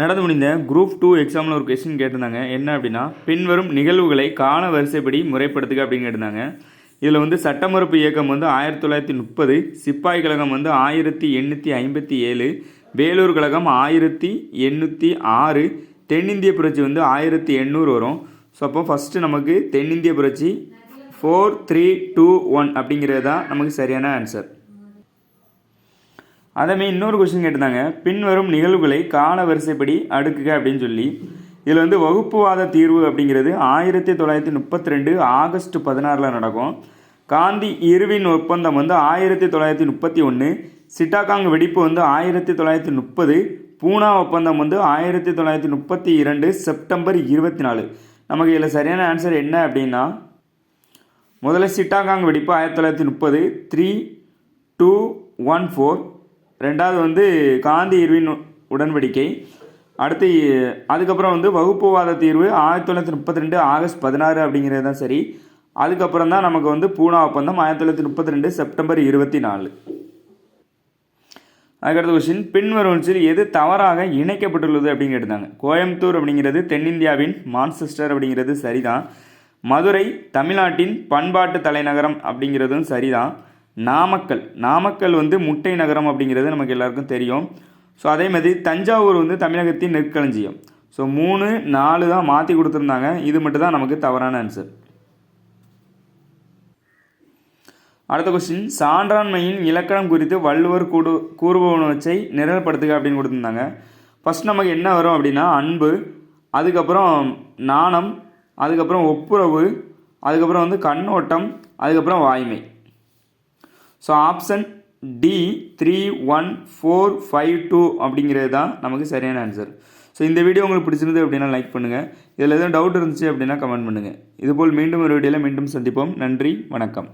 நடந்து முடிந்த group two எக்ஸாமில் ஒரு கொஸ்டின் கேட்டிருந்தாங்க. என்ன அப்படின்னா பின்வரும் நிகழ்வுகளை கால வரிசைப்படி முறைப்படுத்துக அப்படின்னு கேட்டிருந்தாங்க. இதில் வந்து சட்டமறுப்பு இயக்கம் வந்து ஆயிரத்தி தொள்ளாயிரத்தி முப்பது சிப்பாய் கழகம் வந்து ஆயிரத்தி எண்ணூற்றி ஐம்பத்தி ஏழு வேலூர் கழகம் ஆயிரத்தி எண்ணூற்றி ஆறு தென்னிந்திய புரட்சி வந்து ஆயிரத்தி எண்ணூறு வரும். ஸோ அப்போ ஃபஸ்ட்டு நமக்கு தென்னிந்திய புரட்சி ஃபோர் த்ரீ டூ ஒன் அப்படிங்கிறது தான் நமக்கு சரியான ஆன்சர் அதேமாரி இன்னொரு கொஸ்டின் கேட்டிருந்தாங்க. பின்வரும் நிகழ்வுகளை கால வரிசைப்படி அடுக்குக அப்படின்னு சொல்லி. இதில் வந்து வகுப்புவாத தீர்வு அப்படிங்கிறது ஆயிரத்தி தொள்ளாயிரத்தி முப்பத்தி ரெண்டு ஆகஸ்ட் பதினாறில் நடக்கும். காந்தி இருவின் ஒப்பந்தம் வந்து ஆயிரத்தி தொள்ளாயிரத்தி முப்பத்தி ஒன்று சிட்டாகாங் வெடிப்பு வந்து ஆயிரத்தி தொள்ளாயிரத்தி முப்பது. பூனா ஒப்பந்தம் வந்து ஆயிரத்தி தொள்ளாயிரத்தி முப்பத்தி இரண்டு செப்டம்பர் இருபத்தி நாலு. நமக்கு இதில் சரியான ஆன்சர் என்ன அப்படின்னா முதல்ல சிட்டாகாங் வெடிப்பு ஆயிரத்தி தொள்ளாயிரத்தி முப்பது. த்ரீ டூ ஒன் ஃபோர் ரெண்டாவது வந்து காந்தி இர்வின் உடன்படிக்கை. அடுத்து அதுக்கப்புறம் வந்து வகுப்புவாத தீர்வு ஆயிரத்தி தொள்ளாயிரத்தி முப்பத்தி ரெண்டு ஆகஸ்ட் பதினாறு அப்படிங்கிறது தான் சரி. அதுக்கப்புறம் தான் நமக்கு வந்து பூனா ஒப்பந்தம் ஆயிரத்தி தொள்ளாயிரத்தி முப்பத்தி ரெண்டு செப்டம்பர் இருபத்தி நாலு. அதுக்கடுத்த கொஸ்டின் பின்வருவற்றில் எது தவறாக இணைக்கப்பட்டுள்ளது அப்படின்னு கேட்டாங்க கோயம்புத்தூர் அப்படிங்கிறது தென்னிந்தியாவின் மான்செஸ்டர் அப்படிங்கிறது சரிதான். மதுரை தமிழ்நாட்டின் பண்பாட்டு தலைநகரம் அப்படிங்கிறதும் சரிதான். நாமக்கல். நாமக்கல் வந்து முட்டை நகரம் அப்படிங்கிறது நமக்கு எல்லாருக்கும் தெரியும். ஸோ அதே மாதிரி தஞ்சாவூர் வந்து தமிழகத்தின் நெற்களஞ்சியம். ஸோ மூணு நாலு தான் மாற்றி கொடுத்துருந்தாங்க. இது மட்டும் தான் நமக்கு தவறான ஆன்சர் அடுத்த கொஸ்டின் சான்றாண்மையின் இலக்கணம் குறித்து வள்ளுவர் கூடு கூறுபவனவற்றை நிரல்படுத்துக அப்படின்னு கொடுத்துருந்தாங்க. ஃபஸ்ட் நமக்கு என்ன வரும் அப்படின்னா அன்பு அதுக்கப்புறம் நாணம் அதுக்கப்புறம் ஒப்புரவு அதுக்கப்புறம் வந்து கண்ணோட்டம் அதுக்கப்புறம் வாய்மை. So option D three one four five two அப்படிங்கிறது தான் நமக்கு சரியான ஆன்சர் ஸோ இந்த வீடியோ உங்களுக்கு பிடிச்சிருந்தது அப்படின்னா லைக் பண்ணுங்கள் இதில் எதுவும் டவுட் இருந்துச்சு அப்படின்னா கமெண்ட் பண்ணுங்கள் இதுபோல் மீண்டும் ஒரு வீடியோவில் மீண்டும் சந்திப்போம். நன்றி வணக்கம்.